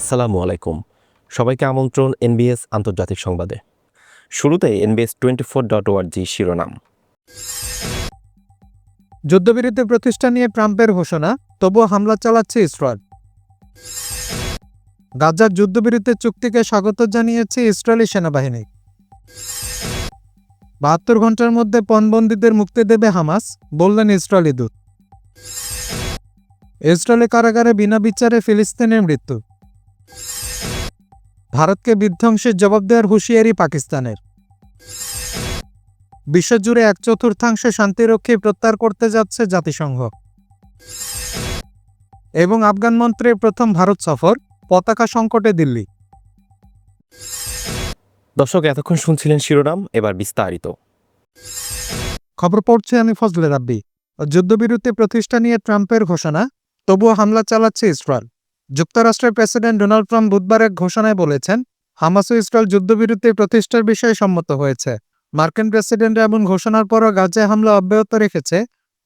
আসসালামু আলাইকুম। সবাইকে আমন্ত্রণ এনবিএস আন্তর্জাতিক সংবাদে। শুরুতে এনবিএস টোয়েন্টি ফোর ডট ওয়ার্জি শিরোনাম। যুদ্ধবিরতি প্রতিষ্ঠা নিয়ে ট্রাম্পের ঘোষণা, তবুও হামলা চালাচ্ছে ইসরায়েল। গাজার যুদ্ধবিরতি চুক্তিকে স্বাগত জানিয়েছে ইসরায়েলি সেনাবাহিনী। বাহাত্তর ঘণ্টার মধ্যে পণবন্দীদের মুক্তি দেবে হামাস, বললেন ইসরায়েলি দূত। ইসরায়েলি কারাগারে বিনা বিচারে ফিলিস্তিনের মৃত্যু। ভারতকে বিধ্বংসের জবাব দেওয়ার হুঁশিয়ারি পাকিস্তানের। বিশ্বজুড়ে এক চতুর্থাংশ শান্তিরক্ষী প্রত্যাহার করতে যাচ্ছে জাতিসংঘ। এবং আফগান মন্ত্রীর প্রথম ভারত সফর পতাকা সংকটে দিল্লি। দর্শক এতক্ষণ শুনছিলেন শিরোনাম এবার বিস্তারিত। খবর পড়ছে আমি ফজলে রাব্বি। যুদ্ধবিরতি প্রতিষ্ঠা নিয়ে ট্রাম্পের ঘোষণা তবুও হামলা চালাচ্ছে ইসরায়েল। যুক্তরাষ্ট্রের প্রেসিডেন্ট ডোনাল্ড ট্রাম্প বুধবার এক ঘোষণায় বলেছেন হামাস ইসরায়েল যুদ্ধবিরতি প্রতিষ্ঠার বিষয়ে সম্মত হয়েছে। মার্কিন প্রেসিডেন্ট এমন ঘোষণার পরও গাজায় হামলা অব্যাহত রেখেছে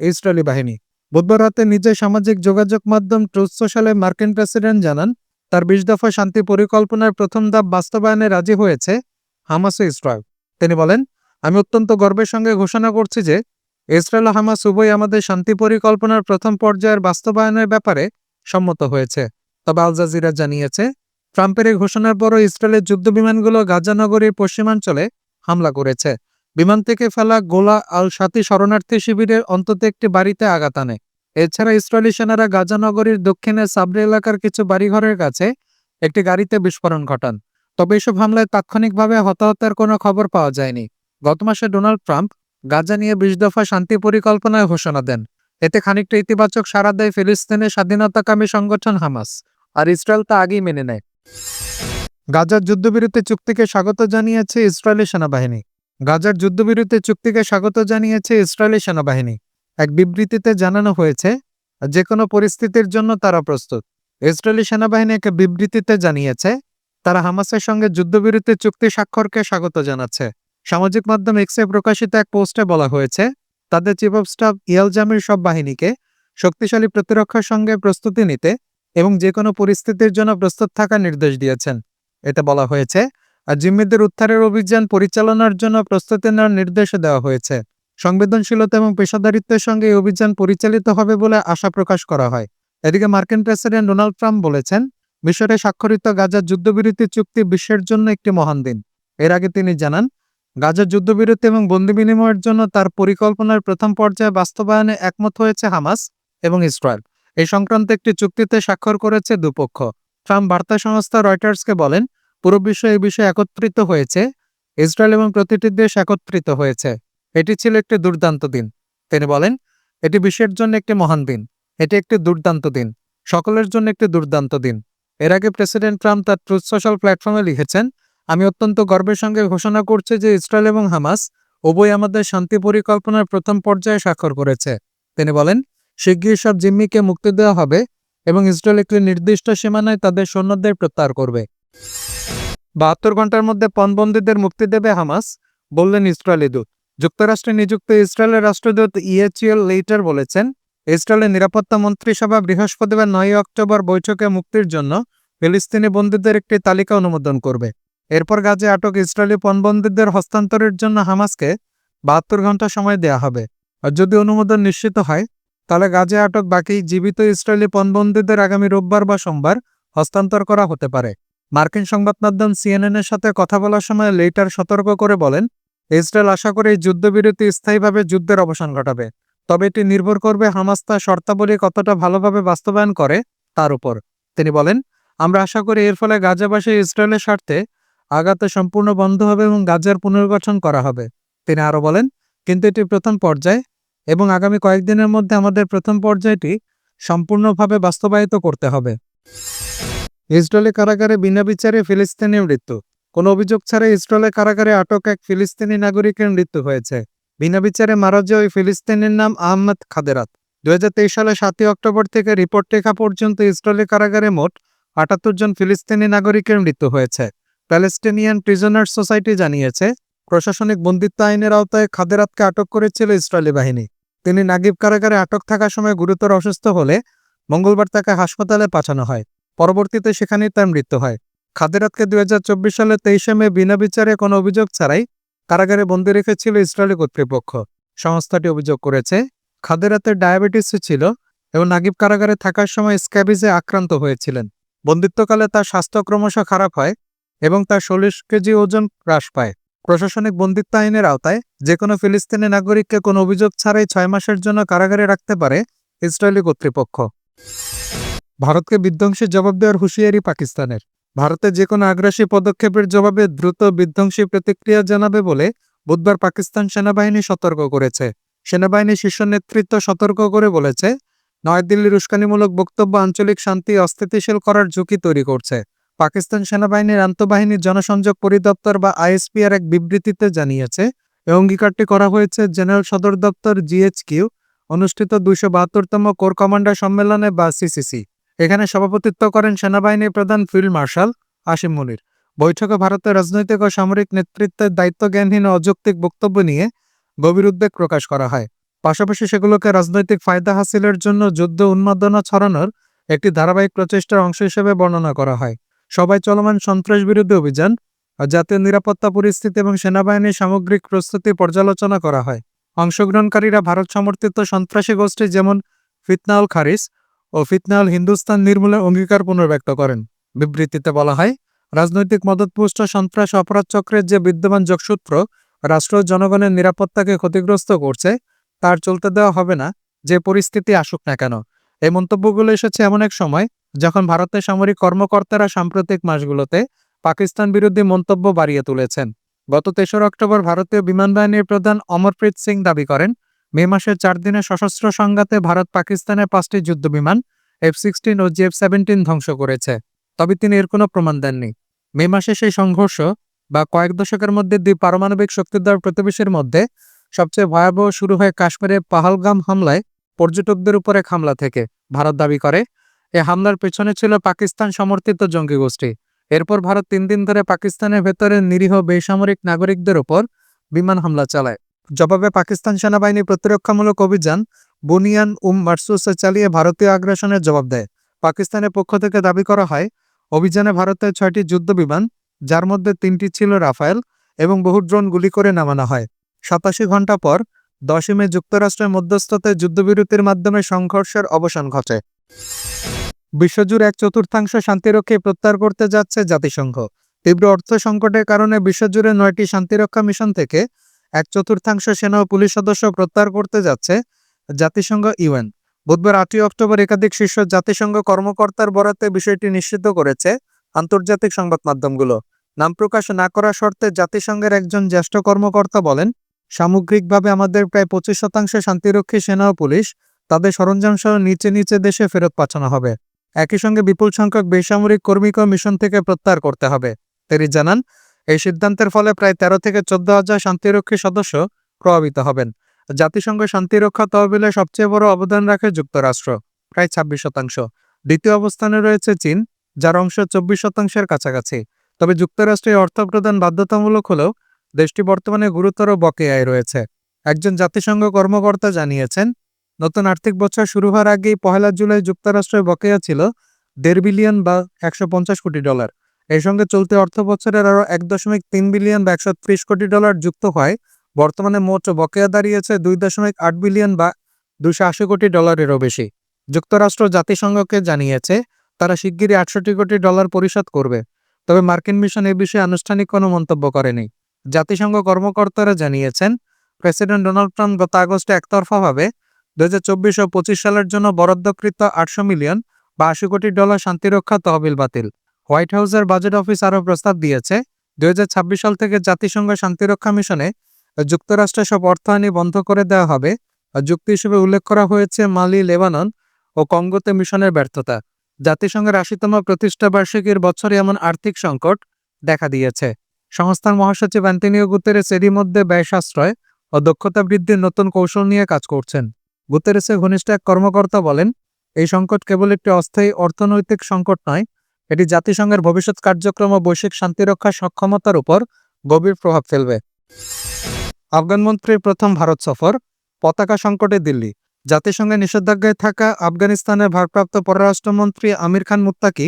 ইসরায়েলি বাহিনী। বুধবার রাতে নিজের সামাজিক যোগাযোগ মাধ্যম ট্রুথ সোশ্যালে মার্কিন প্রেসিডেন্ট জানান, তার বিশ দফা শান্তি পরিকল্পনার প্রথম ধাপ বাস্তবায়নে রাজি হয়েছে হামাস ইসরায়েল। তিনি বলেন, আমি অত্যন্ত গর্বের সঙ্গে ঘোষণা করছি যে ইসরায়েল হামাস উভয় আমাদের শান্তি পরিকল্পনার প্রথম পর্যায়ের বাস্তবায়নের ব্যাপারে সম্মত হয়েছে। তবে আল জাজিরা জানিয়েছে, ট্রাম্পের এই ঘোষণার পরও ইসরায়েলের যুদ্ধবিমানগুলো গাজা নগরীর পশ্চিমাঞ্চলে হামলা করেছে। বিমান থেকে ফেলা গোলা আল সাতি শরণার্থী শিবিরের অন্তত একটি বাড়িতে আঘাত আনে। এছাড়া ইসরায়েলি সেনারা গাজা নগরীর দক্ষিণে সাবরে এলাকার কিছু বাড়িঘরের কাছে একটি গাড়িতে বিস্ফোরণ ঘটান। তবে এসব হামলায় তাৎক্ষণিকভাবে হতাহতের কোনো খবর পাওয়া যায়নি। গত মাসে ডোনাল্ড ট্রাম্প গাজা নিয়ে বিশ দফা শান্তি পরিকল্পনায় ঘোষণা দেন। এতে খানিকটা ইতিবাচক সাড়া দেয় ফিলিস্তিনের স্বাধীনতাকামী সংগঠন হামাস। আর ইসরায়েল তা আগেই মেনে নেয়। গাজার যুদ্ধবিরতি চুক্তিকে স্বাগত জানিয়েছে ইসরায়েলি সেনাবাহিনী। গাজার যুদ্ধবিরতি চুক্তিকে স্বাগত জানিয়েছে ইসরায়েলি সেনাবাহিনী। এক বিবৃতিতে জানানো হয়েছে যে কোনো পরিস্থিতির জন্য তারা প্রস্তুত। ইসরায়েলি সেনাবাহিনী এক বিবৃতিতে জানিয়েছে, তারা হামাসের সঙ্গে যুদ্ধবিরতি চুক্তি স্বাক্ষরকে স্বাগত জানাচ্ছে। সামাজিক মাধ্যম এক্সে প্রকাশিত এক পোস্টে বলা হয়েছে, তাদের chief of staff Eyal Zamir সব বাহিনীকে শক্তিশালী প্রতিরক্ষার সঙ্গে প্রস্তুতি নিতে এবং যে কোনো পরিস্থিতির জন্য প্রস্তুত থাকার নির্দেশ দিয়েছেন। এতে বলা হয়েছে আর জিম্মিদের উদ্ধারের অভিযান পরিচালনার জন্য প্রস্তুতি নেওয়ার নির্দেশ দেওয়া হয়েছে। সংবেদনশীলতা এবং পেশাদারিত্বের সঙ্গে এই অভিযান পরিচালিত হবে বলে আশা প্রকাশ করা হয়। এদিকে মার্কিন প্রেসিডেন্ট ডোনাল্ড ট্রাম্প বলেছেন, মিশরে স্বাক্ষরিত গাজার যুদ্ধবিরতি চুক্তি বিশ্বের জন্য একটি মহান দিন। এর আগে তিনি জানান গাজার যুদ্ধবিরতি এবং বন্দি বিনিময়ের জন্য তার পরিকল্পনার প্রথম পর্যায়ে বাস্তবায়নে একমত হয়েছে হামাস এবং ইসরায়েল। এই সংক্রান্ত একটি চুক্তিতে স্বাক্ষর করেছে দুপক্ষ। ট্রাম্প বার্তা সংস্থা রয়টার্সকে বলেন, পুরো বিশ্ব এই বিষয়ে একত্রিত হয়েছে। ইসরায়েল এবং প্রতিটি দেশ একত্রিত হয়েছে। এটি ছিল একটি দুর্দান্ত দিন। তিনি বলেন, এটি বিশ্বের জন্য একটি মহান দিন। এটি একটি দুর্দান্ত দিন। সকলের জন্য একটি দুর্দান্ত দিন। এর আগে প্রেসিডেন্ট ট্রাম্প তার ট্রুথ সোশ্যাল প্ল্যাটফর্মে লিখেছেন, আমি অত্যন্ত গর্বের সঙ্গে ঘোষণা করছি যে ইসরায়েল এবং হামাস উভয় আমাদের শান্তি পরিকল্পনার প্রথম পর্যায়ে স্বাক্ষর করেছে। তিনি বলেন শিগগির সব জিম্মিকে মুক্তি দেওয়া হবে এবং ইসরায়েল একটি নির্দিষ্ট সীমানায় তাদের সৈন্যদের প্রত্যাহার করবে। বাহাত্তর ঘণ্টার মধ্যে পণবন্দীদের মুক্তি দেবে হামাস, বললেন ইসরায়েলি দূত। যুক্তরাষ্ট্রে নিযুক্ত ইসরায়েলের রাষ্ট্রদূত ইএচিএল লেইটার বলেছেন, ইসরায়েলের নিরাপত্তা মন্ত্রিসভা বৃহস্পতিবার নয় অক্টোবর বৈঠকে মুক্তির জন্য ফিলিস্তিনি বন্দীদের একটি তালিকা অনুমোদন করবে। এরপর গাজে আটক ইসরায়েলি পণবন্দীদের হস্তান্তরের জন্য হামাসকে বাহাত্তর ঘণ্টা সময় দেয়া হবে। আর যদি অনুমোদন নিশ্চিত হয় তাহলে গাজে আটক বাকি জীবিত ইসরায়েলি পণবন্দীদের আগামী রোববার বা সোমবার হস্তান্তর করা হতে পারে। মার্কিন সংবাদ মাধ্যম সিএনএন এর সাথে কথা বলার সময় লেটার সতর্ক করে বলেন, ইসরায়েল আশা করে এই যুদ্ধবিরতি স্থায়ীভাবে যুদ্ধের অবসান ঘটাবে। তবে এটি নির্ভর করবে হামাস তার শর্তাবলী কতটা ভালোভাবে বাস্তবায়ন করে তার উপর। তিনি বলেন, আমরা আশা করি এর ফলে গাজাবাসী ইসরায়েলের স্বার্থে আঘাতে সম্পূর্ণ বন্ধ হবে এবং গাজার পুনর্গঠন করা হবে। তিনি আরও বলেন, কিন্তু এটি প্রথম পর্যায় এবং আগামী কয়েকদিনের মধ্যে আমাদের প্রথম পর্যায়টি সম্পূর্ণভাবে বাস্তবায়িত করতে হবে। ইসরায়েলি কারাগারে বিনা বিচারে ফিলিস্তিনি মৃত্যু। কোনো অভিযোগ ছাড়াই ইসরায়েলের কারাগারে আটক এক ফিলিস্তিনি নাগরিকের মৃত্যু হয়েছে। বিনা বিচারে মারা যাওয়া ওই ফিলিস্তিনির নাম আহমদ খাদেরাত। দু সালে সাতই অক্টোবর থেকে রিপোর্ট লেখা পর্যন্ত ইসরায়েলি কারাগারে মোট আটাত্তর জন ফিলিস্তিনি নাগরিকের মৃত্যু হয়েছে। প্যালেস্টিনিয়ান প্রিজনার্স সোসাইটি জানিয়েছে, প্রশাসনিক বন্দিত্ব আইনের আওতায় খাদেরাতকে আটক করেছিল ইসরায়েলি বাহিনী। তিনি নাগিব কারাগারে আটক থাকার সময় গুরুতর অসুস্থ হলে মঙ্গলবার তাকে হাসপাতালে পাঠানো হয়। পরবর্তীতে সেখানেই তার মৃত্যু হয়। খাদেরাতকে দুই হাজার চব্বিশ সালে তেইশে মে বিনা বিচারে কোনো অভিযোগ ছাড়াই কারাগারে বন্দী রেখেছিল ইসরায়েলি কর্তৃপক্ষ। সংস্থাটি অভিযোগ করেছে, খাদেরাতের ডায়াবেটিস ছিল এবং নাগিব কারাগারে থাকার সময় স্ক্যাবিজে আক্রান্ত হয়েছিলেন। বন্দিত্বকালে তার স্বাস্থ্য ক্রমশ খারাপ হয় এবং তার চল্লিশ কেজি ওজন হ্রাস পায়। প্রশাসনিক বন্দিত্ব আইনের আওতায় যে কোনো ফিলিস্তিনি নাগরিককে কোনো অভিযোগ ছাড়াই ছয় মাসের জন্য কারাগারে রাখতে পারে ইসরায়েলি কর্তৃপক্ষ। ভারতকে বিধ্বংসী জবাব দেওয়ার হুঁশিয়ারি পাকিস্তানের। ভারতে যে কোনো আগ্রাসী পদক্ষেপের জবাবে দ্রুত বিধ্বংসী প্রতিক্রিয়া জানাবে বলে বুধবার পাকিস্তান সেনাবাহিনী সতর্ক করেছে। সেনাবাহিনীর শীর্ষ নেতৃত্ব সতর্ক করে বলেছে, নয়াদিল্লির উস্কানিমূলক বক্তব্য আঞ্চলিক শান্তি অস্থিতিশীল করার ঝুঁকি তৈরি করছে। পাকিস্তান সেনাবাহিনীর আন্তঃবাহিনীর জনসংযোগ পরিদপ্তর বা আইএসপিআর এক বিবৃতিতে জানিয়েছে এই অঙ্গীকারটি করা হয়েছে জেনারেল সদর দপ্তর জিএইচকিউ, অনুষ্ঠিত দুইশো বাহাত্তরতম কোর কমান্ডার সম্মেলনে বা সিসিসি। এখানে সভাপতিত্ব করেন সেনাবাহিনীর প্রধান ফিল্ড মার্শাল আসিম মুনির। বৈঠকে ভারতের রাজনৈতিক ও সামরিক নেতৃত্বের দায়িত্বজ্ঞানহীন অযৌক্তিক বক্তব্য নিয়ে গভীর উদ্বেগ প্রকাশ করা হয়। পাশাপাশি সেগুলোকে রাজনৈতিক ফায়দা হাসিলের জন্য যুদ্ধ উন্মাদনা ছড়ানোর একটি ধারাবাহিক প্রচেষ্টার অংশ হিসেবে বর্ণনা করা হয়। সবাই চলমান সন্ত্রাস বিরোধী অভিযান জাতীয় নিরাপত্তা পরিস্থিতি এবং সেনাবাহিনীর সামগ্রিক প্রস্তুতি পর্যালোচনা করা হয়। অংশগ্রহণকারীরা ভারত সমর্থিত সন্ত্রাসী গোষ্ঠী যেমন ফিতনাউল খারিস ও ফিতনাউল হিন্দুস্তান নির্মূলের অঙ্গীকার পুনর্ব্যক্ত করেন। বিবৃতিতে বলা হয়, রাজনৈতিক মদতপুষ্ট সন্ত্রাস অপরাধ চক্রের যে বিদ্যমান যোগসূত্র রাষ্ট্র জনগণের নিরাপত্তাকে ক্ষতিগ্রস্ত করছে, তার চলতে দেওয়া হবে না, যে পরিস্থিতি আসুক না কেন। এই মন্তব্যগুলো এসেছে এমন এক সময় যখন ভারতের সামরিক কর্মকর্তারা সাম্প্রতিক মাসগুলোতে পাকিস্তান বিরোধী মন্তব্য বাড়িয়ে তুলেছেন। গত তেসরা অক্টোবর ভারতীয় বিমান বাহিনীর প্রধান অমরপ্রীত সিং দাবি করেন, মে মাসের চার দিনের সশস্ত্র সংঘাতে ভারত পাকিস্তানের পাঁচটি যুদ্ধবিমান এফ সিক্সটিন ও জিএফ সেভেন্টিন ধ্বংস করেছে, তবে তিনি এর কোনো প্রমাণ দেননি। মে মাসে সেই সংঘর্ষ বা কয়েক দশকের মধ্যে দুই পারমাণবিক শক্তিধর প্রতিবেশীর মধ্যে সবচেয়ে ভয়াবহ শুরু হয় কাশ্মীরের পাহালগাম হামলায় পর্যটকদের উপর হামলা থেকে ভারত দাবি করে। এ হামলার পেছনে ছিল পাকিস্তান সমর্থিত জঙ্গি গোষ্ঠী। এরপর ভারত তিন দিন ধরে পাকিস্তানের ভেতরে নিরীহ বেসামরিক নাগরিকদের ওপর বিমান হামলা চালায়। জবাবে পাকিস্তান সেনাবাহিনী প্রতিরক্ষামূলক অভিযান বুনিয়ান উম মারসুসে চালিয়ে ভারতীয় আগ্রাসনের জবাব দেয়। পাকিস্তানের পক্ষ থেকে দাবি করা হয়, অভিযানে ভারতের ছয়টি যুদ্ধবিমান যার মধ্যে তিনটি ছিল রাফায়েল এবং বহু ড্রোন গুলি করে নামানো হয়। সাতাশি ঘণ্টা পর দশই মে যুক্তরাষ্ট্রের মধ্যস্থতায় যুদ্ধবিরতির মাধ্যমে সংঘর্ষের অবসান ঘটে। বিশ্বজুড়ে এক চতুর্থাংশ শান্তিরক্ষী প্রত্যাহার করতে যাচ্ছে জাতিসংঘ। তীব্র অর্থ সংকটের কারণে বিশ্বজুড়ে নয়টি শান্তিরক্ষা মিশন থেকে এক চতুর্থাংশ সেনা ও পুলিশ সদস্য প্রত্যাহার করতে যাচ্ছে জাতিসংঘ ইউএন। বুধবার আটই অক্টোবর একাধিক শীর্ষ জাতিসংঘ কর্মকর্তার বরাতে বিষয়টি নিশ্চিত করেছে আন্তর্জাতিক সংবাদ মাধ্যমগুলো। নাম প্রকাশ না করা শর্তে জাতিসংঘের একজন জ্যেষ্ঠ কর্মকর্তা বলেন সামগ্রিকভাবে আমাদের প্রায় পঁচিশ শতাংশ শান্তিরক্ষী সেনা ও পুলিশ তাদের সরঞ্জাম সহ নিচে নিচে দেশে ফেরত পাঠানো হবে। একই সঙ্গে বিপুল সংখ্যক বেসামরিক কর্মীকেও মিশন থেকে প্রত্যাহার করতে হবে। তিনি জানান, এই সিদ্ধান্তের ফলে প্রায় তেরো থেকে চোদ্দ হাজার শান্তিরক্ষী সদস্য প্রভাবিত হবেন। জাতিসংঘ শান্তিরক্ষা তহবিলে সবচেয়ে বড় অবদান রাখে যুক্তরাষ্ট্র, প্রায় ছাব্বিশ শতাংশ। দ্বিতীয় অবস্থানে রয়েছে চীন, যার অংশ চব্বিশ শতাংশের কাছাকাছি। তবে যুক্তরাষ্ট্রের অর্থ প্রদান বাধ্যতামূলক হলেও দেশটি বর্তমানে গুরুতর বকেয়ায় রয়েছে। একজন জাতিসংঘ কর্মকর্তা জানিয়েছেন, নতুন আর্থিক বছর শুরু হওয়ার আগেই পহেলা জুলাই যুক্তরাষ্ট্রের বকেয়া ছিল দেড় বিলিয়ন বা একশো পঞ্চাশ কোটি ডলার। এর সঙ্গে চলতি অর্থ বছরের আরও এক দশমিক তিন বিলিয়ন বা একশো ত্রিশ কোটি ডলার যুক্ত হয়। বর্তমানে মোট বকেয়া দাঁড়িয়েছে দুই দশমিক আট বিলিয়ন বা দুশো কোটি ডলারেরও বেশি। যুক্তরাষ্ট্র জাতিসংঘকে জানিয়েছে, তারা শিগগিরই আটষট্টি কোটি ডলার পরিশোধ করবে। তবে মার্কিন মিশন এ বিষয়ে আনুষ্ঠানিক কোনো মন্তব্য করেনি। জাতিসংঘ কর্মকর্তারা জানিয়েছেন, প্রেসিডেন্ট ডোনাল্ড ট্রাম্প গত আগস্টে একতরফাভাবে দু হাজার চব্বিশ ও পঁচিশ সালের জন্য বরাদ্দকৃত আটশো মিলিয়ন বা আশি কোটি ডলার শান্তিরক্ষা তহবিল বাতিল। হোয়াইট হাউসের বাজেট অফিস আরও প্রস্তাব দিয়েছে দুইহাজার ছাব্বিশ সাল থেকে জাতিসংঘ শান্তিরক্ষা মিশনে যুক্তরাষ্ট্রে সব অর্থায়নী বন্ধ করে দেওয়া হবে। যুক্তি হিসেবে উল্লেখ করা হয়েছে, মালি, লেবানন ও কঙ্গোতে মিশনের ব্যর্থতা। জাতিসংঘের আশিতম প্রতিষ্ঠা বার্ষিকীর বছরে এমন আর্থিক সংকট দেখা দিয়েছে। সংস্থার মহাসচিব অ্যান্টনিও গুতেরেস এরই মধ্যে ব্যয় সাশ্রয় ও দক্ষতা বৃদ্ধির নতুন কৌশল নিয়ে কাজ করছেন। গুতেরেসের ঘনিষ্ঠ এক কর্মকর্তা বলেন, এই সংকট কেবল একটি অস্থায়ী অর্থনৈতিক সংকট নয়, এটি জাতিসংঘের ভবিষ্যৎ কার্যক্রম ও বৈশ্বিক শান্তিরক্ষার সক্ষমতার উপর গভীর প্রভাব ফেলবে। আফগানমন্ত্রীর প্রথম ভারত সফর, পতাকা সংকটে দিল্লি। জাতিসংঘের নিষেধাজ্ঞায় থাকা আফগানিস্তানের ভারপ্রাপ্ত পররাষ্ট্রমন্ত্রী আমির খান মুত্তাকি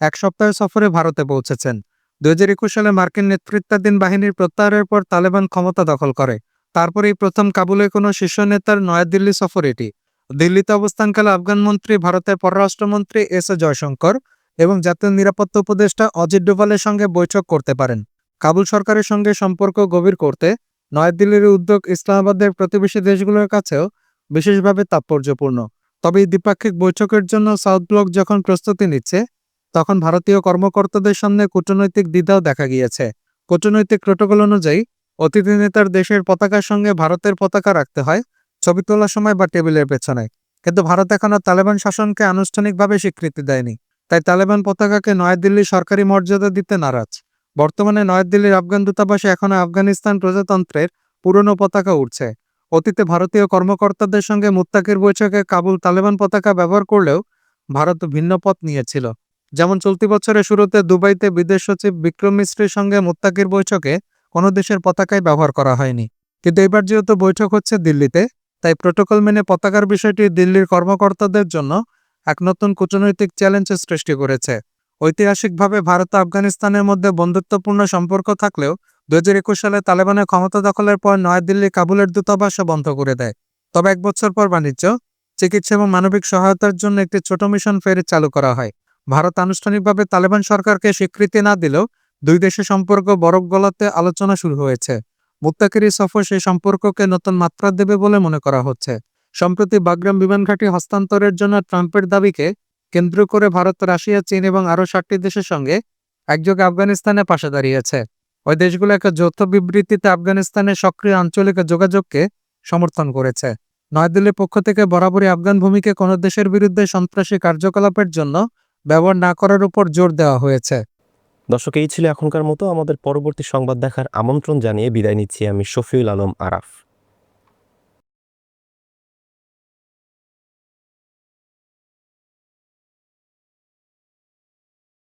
এক সপ্তাহের সফরে ভারতে পৌঁছেছেন। দুই হাজার একুশ সালে মার্কিন নেতৃত্বাধীন বাহিনীর প্রত্যাহারের পর তালেবান ক্ষমতা দখল করে। তারপরেই প্রথম কাবুলে কোনো শীর্ষ নেতার নয়াদিল্লি সফর এটি। দিল্লিতে অবস্থানকালে আফগান মন্ত্রী, ভারতের পররাষ্ট্রমন্ত্রী এস এ জয়শঙ্কর এবং জাতীয় নিরাপত্তা উপদেষ্টা অজিত ডোভালের সঙ্গে বৈঠক করতে পারেন। কাবুল সরকারের সঙ্গে সম্পর্ক গভীর করতে নয়াদিল্লির উদ্যোগ ইসলামাবাদের প্রতিবেশী দেশগুলোর কাছেও বিশেষভাবে তাৎপর্যপূর্ণ। তবে এই দ্বিপাক্ষিক বৈঠকের জন্য সাউথ ব্লক যখন প্রস্তুতি নিচ্ছে তখন ভারতীয় কর্মকর্তাদের সামনে কূটনৈতিক দ্বিধাও দেখা গিয়েছে। কূটনৈতিক প্রোটোকল অনুযায়ী, অতিথি নেতার দেশের পতাকার সঙ্গে ভারতের পতাকা রাখতে হয়, ছবি তোলার সময় বা টেবিলের পেছনে। কিন্তু ভারত এখনও তালেবান শাসনকে আনুষ্ঠানিকভাবে স্বীকৃতি দেয়নি। তাই তালেবান পতাকাকে নয়াদিল্লির সরকারি মর্যাদা দিতে নারাজ। বর্তমানে নয়াদিল্লির আফগান দূতাবাসে এখনও আফগানিস্তান প্রজাতন্ত্রের পুরনো পতাকা উঠছে অতীতে ভারতীয় কর্মকর্তাদের সঙ্গে মুত্তাকির বৈঠকে কাবুল তালেবান পতাকা ব্যবহার করলেও ভারত ভিন্ন পথ নিয়েছিল। যেমন চলতি বছরের শুরুতে দুবাইতে বিদেশ সচিব বিক্রম মিশ্রের সঙ্গে মুত্তাকির বৈঠকে কোনো দেশের পতাকাই ব্যবহার করা হয়নি। কিন্তু এবার যেহেতু বৈঠক হচ্ছে দিল্লিতে, তাই প্রোটোকল মেনে পতাকার বিষয়টি দিল্লির কর্মকর্তাদের জন্য এক নতুন কূটনৈতিক চ্যালেঞ্জের সৃষ্টি করেছে। ঐতিহাসিকভাবে ভারত আফগানিস্তানের মধ্যে বন্ধুত্বপূর্ণ সম্পর্ক থাকলেও দু হাজার একুশ সালে তালেবানের ক্ষমতা দখলের পর নয়াদিল্লি কাবুলের দূতাবাসও বন্ধ করে দেয়। তবে এক বছর পর বাণিজ্য, চিকিৎসা এবং মানবিক সহায়তার জন্য একটি ছোট মিশন ফেরি চালু করা হয়। ভারত আনুষ্ঠানিকভাবে তালেবান সরকারকে স্বীকৃতি না দিলেও দুই দেশের সম্পর্ক বরফ গলাতে আলোচনা শুরু হয়েছে। মুত্তাকিরি সফর সেই সম্পর্ককে নতুন মাত্রা দেবে বলে মনে করা হচ্ছে। সম্প্রতি বাগরাম বিমান ঘাঁটি হস্তান্তরের জন্য ট্রাম্পের দাবিকে কেন্দ্র করে ভারত, রাশিয়া, চীন এবং আরও সাতটি দেশের সঙ্গে একযোগে আফগানিস্তানে পাশে দাঁড়িয়েছে। ওই দেশগুলো একটা যৌথ বিবৃতিতে আফগানিস্তানের সক্রিয় আঞ্চলিক যোগাযোগকে সমর্থন করেছে। নয়াদিল্লির পক্ষ থেকে বরাবরই আফগান ভূমিকে কোনো দেশের বিরুদ্ধে সন্ত্রাসী কার্যকলাপের জন্য ব্যবহার না করার উপর জোর দেওয়া হয়েছে। দর্শক, এই ছিল এখনকার মতো। আমাদের পরবর্তী সংবাদ দেখার আমন্ত্রণ জানিয়ে বিদায় নিচ্ছি আমি শফিউল আলম আরাফ।